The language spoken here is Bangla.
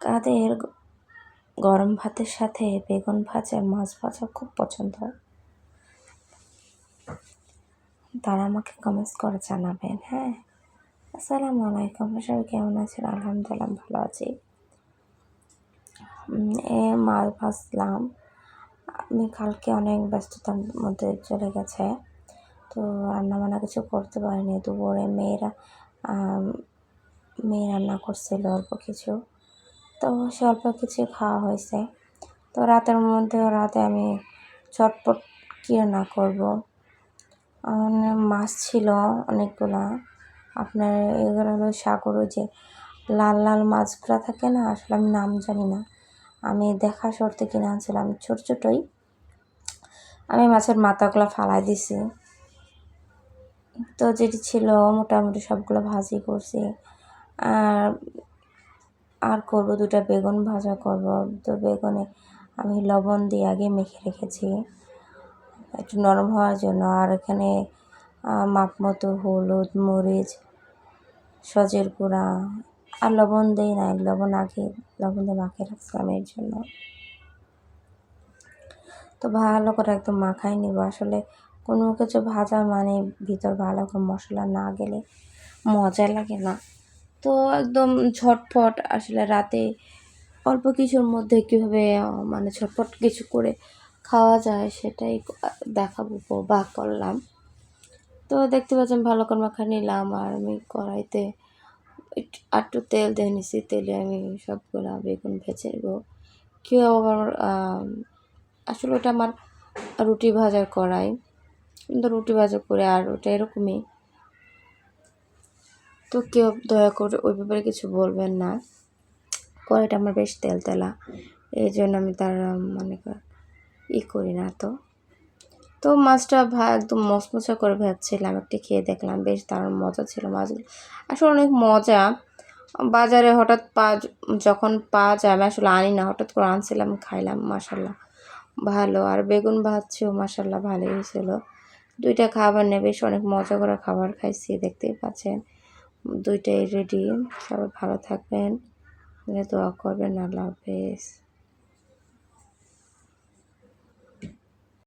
কাদের গরম ভাতের সাথে বেগুন ভাজা, মাছ ভাজা খুব পছন্দ তারা আমাকে কমেন্টস করে জানাবেন হ্যাঁ? আসসালামু আলাইকুম, সবাই কেমন আছেন? আলহামদুলিল্লাহ ভালো আছি। এ মাছ ভাজলাম। আমি কালকে অনেক ব্যস্ততার মধ্যে চলে গেছে। তো রান্না বান্না কিছু করতে পারিনি। দুপুরে মেয়েরা মেয়ে রান্না করছিল অল্প কিছু। তো সে অল্প কিছু খাওয়া হয়েছে। তো রাতের মধ্যে, রাতে আমি চটপট কি রান্না করব মাছ ছিল অনেকগুলা। আপনার এগুলো হলো সাগর যে লাল লাল মাছগুলো থাকে না, আসলে আমি নাম জানি না। আমি দেখা শর্তে কিনে আনছিলাম, ছোট, ছোটোই। আমি মাছের মাথাগুলো ফালাই দিছি। তো যেটি ছিল, মোটামুটি সবগুলো ভাজি করছি। আর আর করব দুটা বেগুন ভাজা করব। তো বেগুনে আমি লবণ দিয়ে আগে মেখে রেখেছি, একটু নরম হওয়ার জন্য। আর এখানে মাপ মতো হলুদ, মরিচ, সজের গুঁড়া, আর লবণ দিই নাই লবণ আগে, লবণ দিয়ে মাখিয়ে রাখছিলাম এর জন্য। তো ভালো করে একদম মাখাই নিব। আসলে কোনো কিছু ভাজা মানে ভিতর ভালো করে মশলা না গেলে মজা লাগে না। তো একদম ঝটপট আসলে রাতে অল্প কিছুর মধ্যে কীভাবে মানে ঝটপট কিছু করে খাওয়া যায় সেটাই দেখাবো বা করলাম। তো দেখতে পাচ্ছেন ভালো করে মাখা নিলাম আর আমি কড়াইতে একটু তেল দিয়ে নিছি, তেলে আমি সবগুলা বেগুন ভেজে নেব। কেউ আবার আসলে ওটা আমার রুটি ভাজার কড়াই। কিন্তু রুটি ভাজা করে আর ওটা এরকমই তো কেউ দয়া করে ওই ব্যাপারে কিছু বলবেন না। কড়াইটা আমার বেশ তেল তেলা এই জন্য আমি তার মনে ই করি না তো। তো মাছটা ভা, একদম মচমচা করে ভাবছিলাম একটু খেয়ে দেখলাম, বেশ দারুণ মজা ছিল মাছগুলো। আসলে অনেক মজা। বাজারে হঠাৎ পা, যখন পাওয়া যায়, আমি আসলে আনি না, হঠাৎ করে আনছিলাম, খাইলাম মাসাল্লাহ ভালো। আর বেগুন ভাজছেও মাসাল্লাহ ভালোই হয়েছিল। দুইটা খাবার নিয়ে বেশ অনেক মজা করে খাবার খাইছি, দেখতেই পাচ্ছেন। দুইটাই রেডি সবাই ভালো থাকবেন। দোয়া করবেন। আল্লাহ হাফেজ।